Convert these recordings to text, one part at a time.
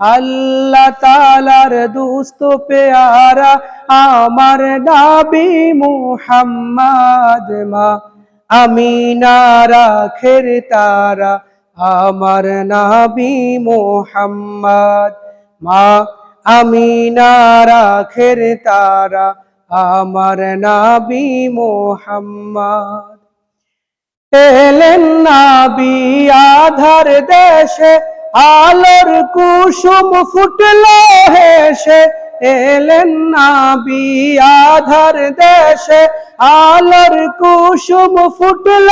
আল্লাহ তালার দুস্তু পেয়ারা আমার নাবি মুহাম্মদ মা আমিনার আখের তারা আমার নাবি মুহাম্মদ মা আমিনার আখের তারা আমার নাবি মুহাম্মদ। এলেন নাবি আধার দেশে আলোর কুসুম ফুটল হেসে, এলেন নাবি আধার দেশে। আলোর কুসুম ফুটল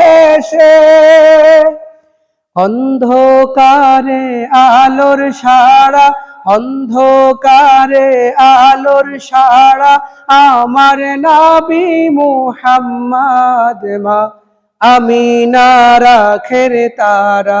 হেসে, অন্ধকারে আলোর সারা অন্ধকারে আলোর সারা আমার নাবি মুহাম্মদ মা আমিনার আখের তারা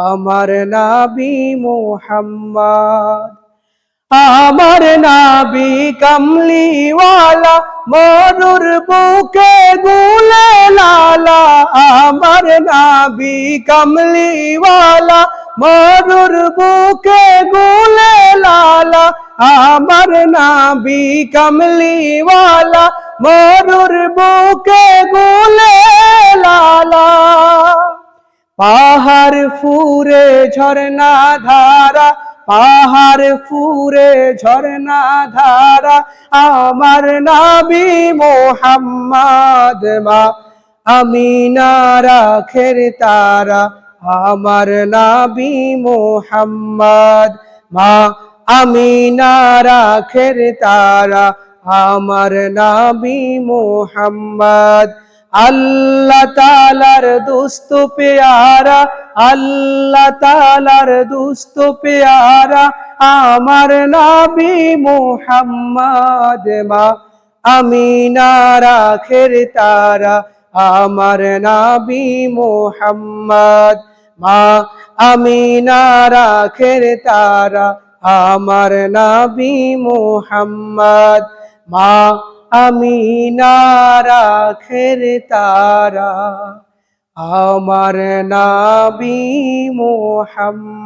আমার নাবি মুহাম্মদ আমার নাবি কমলিওয়ালা মরুর বুকে গুলে লালা আমার নাবি কমলিওয়ালা মরুর বুকে গুলে লালা আমার নাবি কমলিওয়ালা মরুর বুকে গুলে লালা পাহাড় ফুরে ঝরনা ধারা, পাহাড় ফুরে ঝরনা ধারা, আমার নাবি মোহাম্মদ মা আমিনার আখের তারা, আমার নাবি মোহাম্মদ মা আমিনার আখের তারা, আমার নাবি মোহাম্মদ আল্লাহ তালার দুস্ত পেয়ারা, আল্লাহ তালার দুস্ত পেয়ারা, আমার নাবি মুহাম্মদ মা আমিনার আখের তারা, আমার নাবি মুহাম্মদ মা আমিনার আখের তারা, আমার নাবি মোহাম্মদ মা আমিনার নারাখের তারা আমার নাবি মোহাম্মদ।